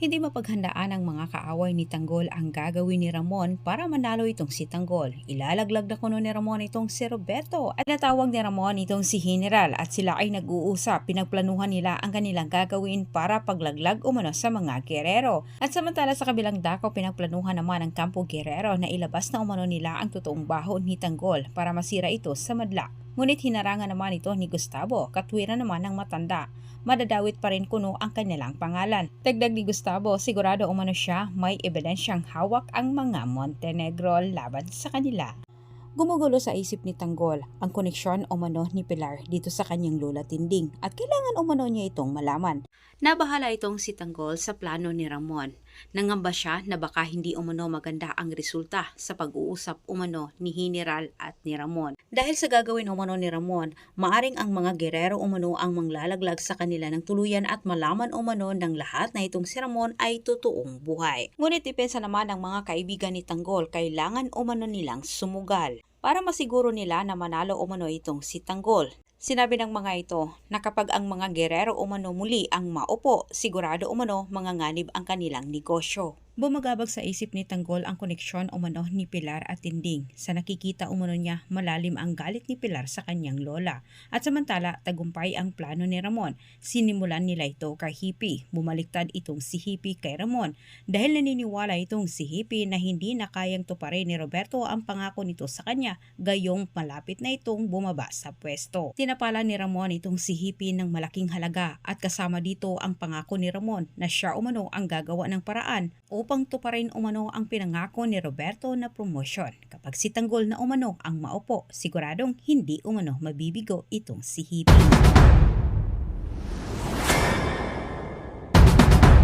Hindi mapaghandaan ng mga kaaway ni Tanggol ang gagawin ni Ramon para manalo itong si Tanggol. Ilalaglag na kuno ni Ramon itong si Roberto at natawag ni Ramon itong si General at sila ay nag-uusap. Pinagplanuhan nila ang kanilang gagawin para paglaglag umano sa mga gerero. At samantala sa kabilang dako, pinagplanuhan naman ng kampo gerero na ilabas na umano nila ang totoong baho ni Tanggol para masira ito sa madla. Ngunit hinarangan naman ito ni Gustavo, katwiran naman ng matanda madadawit pa rin kuno ang kanilang pangalan. Dagdag ni Gustavo, sigurado umano siya may ebidensyang hawak ang mga Montenegro laban sa kanila. Gumugulo sa isip ni Tanggol ang koneksyon umano ni Pilar dito sa kanyang lola Tinding at kailangan umano niya itong malaman. Nabahala itong si Tanggol sa plano ni Ramon. Nangamba siya na baka hindi umano maganda ang resulta sa pag-uusap umano ni General at ni Ramon. Dahil sa gagawin umano ni Ramon, maaring ang mga gerero umano ang manglalaglag sa kanila ng tuluyan at malaman umano ng lahat na itong si Ramon ay totoong buhay. Ngunit depensa naman ng mga kaibigan ni Tanggol, kailangan umano nilang sumugal para masiguro nila na manalo umano itong si Tanggol. Sinabi ng mga ito na kapag ang mga gerero umano muli ang maupo, sigurado umano manganganib ang kanilang negosyo. Bumagabag sa isip ni Tanggol ang koneksyon umano ni Pilar at Tinding. Sa nakikita umano niya, malalim ang galit ni Pilar sa kanyang lola. At samantala, tagumpay ang plano ni Ramon. Sinimulan nila ito kay Hippie. Bumaliktad itong si Hippie kay Ramon dahil naniniwala itong si Hippie na hindi na kayang tuparin ni Roberto ang pangako nito sa kanya gayong malapit na itong bumaba sa pwesto. Tinapala ni Ramon itong si Hippie ng malaking halaga at kasama dito ang pangako ni Ramon na siya umano ang gagawa ng paraan upang tuparin umano ang pinangako ni Roberto na promosyon. Kapag si Tanggol na umano ang maupo, siguradong hindi umano mabibigo itong si Hippie.